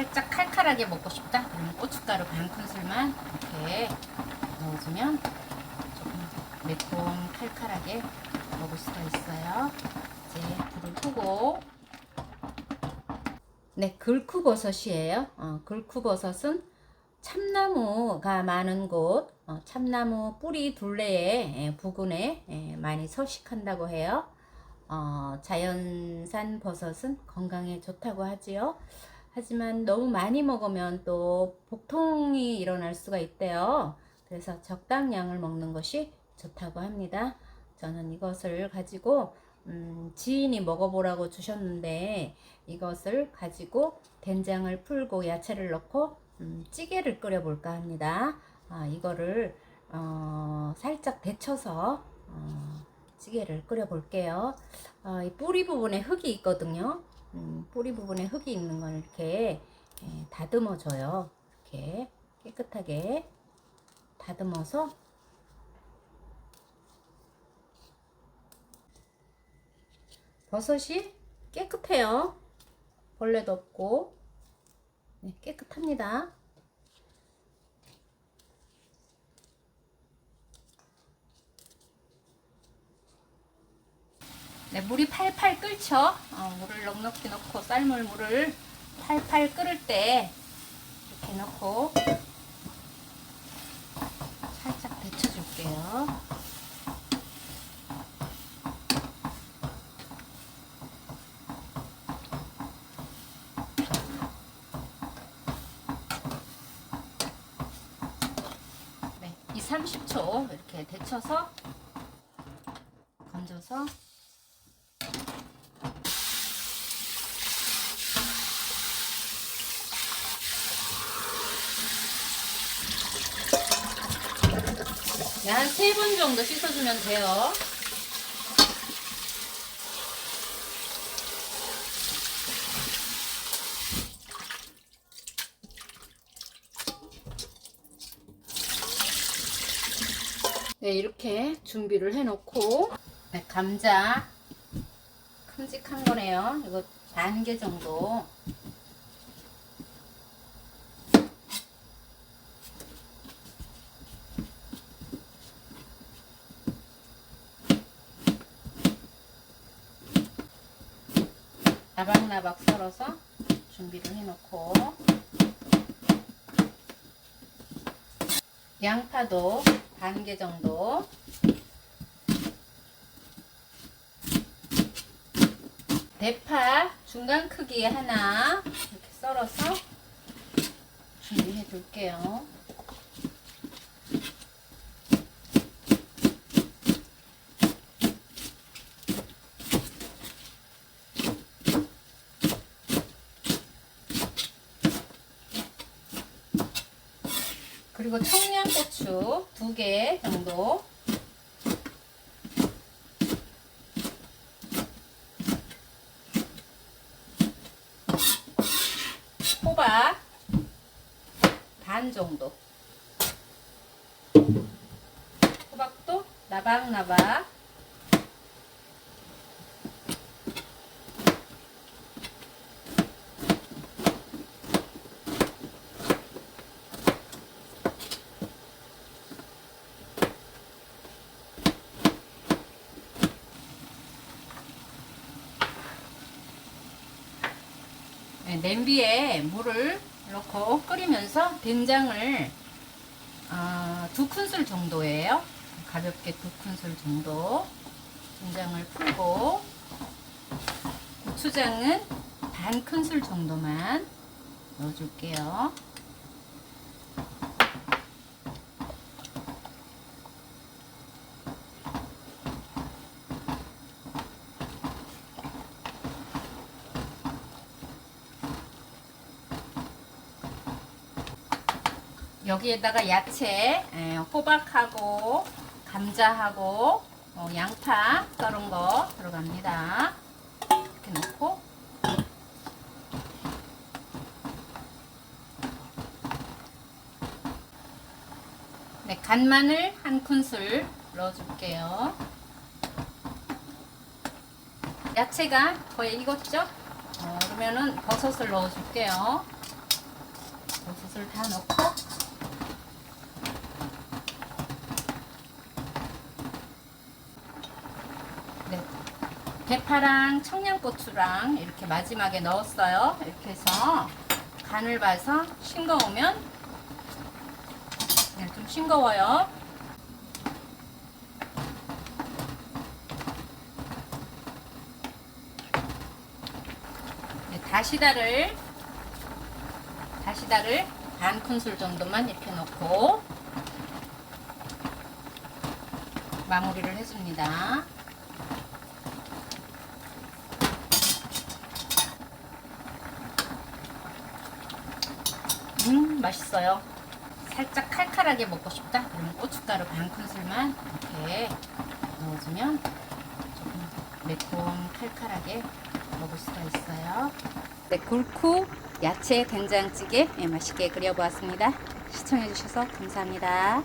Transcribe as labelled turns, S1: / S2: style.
S1: 살짝 칼칼하게 먹고 싶다? 그러면 고춧가루 반 큰술만 이렇게 넣어주면 조금 매콤 칼칼하게 먹을 수가 있어요. 이제 불을 끄고 네, 글쿠버섯이에요. 어, 글쿠버섯은 참나무가 많은 곳, 어, 참나무 뿌리 둘레에 예, 부근에 예, 많이 서식한다고 해요. 어, 자연산 버섯은 건강에 좋다고 하지요. 하지만 너무 많이 먹으면 또 복통이 일어날 수가 있대요. 그래서 적당량을 먹는 것이 좋다고 합니다. 저는 이것을 가지고 음, 지인이 먹어보라고 주셨는데 이것을 가지고 된장을 풀고 야채를 넣고 음, 찌개를 끓여볼까 합니다. 아, 이거를 어, 살짝 데쳐서 어, 찌개를 끓여볼게요. 어, 이 뿌리 부분에 흙이 있거든요. 음, 뿌리 부분에 흙이 있는 걸 이렇게 예, 다듬어줘요. 이렇게 깨끗하게 다듬어서 버섯이 깨끗해요. 벌레도 없고 네, 깨끗합니다. 네, 물이 팔팔 끓죠. 어, 물을 넉넉히 넣고 삶을 물을 팔팔 끓을 때 이렇게 넣고 살짝 데쳐줄게요. 네, 2, 30초 이렇게 데쳐서 건져서 네, 한 세 번 정도 씻어주면 돼요. 네, 이렇게 준비를 해놓고 네, 감자 큼직한 거네요. 이거 반 개 정도 나박나박 썰어서 준비를 해놓고 양파도 반 개 정도 대파 중간 크기에 하나 이렇게 썰어서 준비해 둘게요. 그리고 청양고추 두 개 정도. 호박 반 정도. 호박도 나박나박 냄비에 물을 넣고 끓이면서 된장을 아, 두 큰술 정도예요. 가볍게 두 큰술 정도 된장을 풀고 고추장은 반 큰술 정도만 넣어줄게요. 여기에다가 야채, 에, 호박하고 감자하고 어, 양파 썰은 거 들어갑니다. 이렇게 넣고 네, 간마늘 한 큰술 넣어줄게요. 야채가 거의 익었죠? 어, 그러면은 버섯을 넣어줄게요. 버섯을 다 넣고 대파랑 청양고추랑 이렇게 마지막에 넣었어요. 이렇게 해서 간을 봐서 싱거우면 네, 좀 싱거워요. 네, 다시다를 다시다를 반 큰술 정도만 이렇게 넣고 마무리를 해줍니다. 음 맛있어요. 살짝 칼칼하게 먹고 싶다? 그러면 고춧가루 반 큰술만 이렇게 넣어주면 조금 매콤 칼칼하게 먹을 수가 있어요. 네, 굴쿠 야채 된장찌개 예, 맛있게 끓여보았습니다. 시청해주셔서 감사합니다.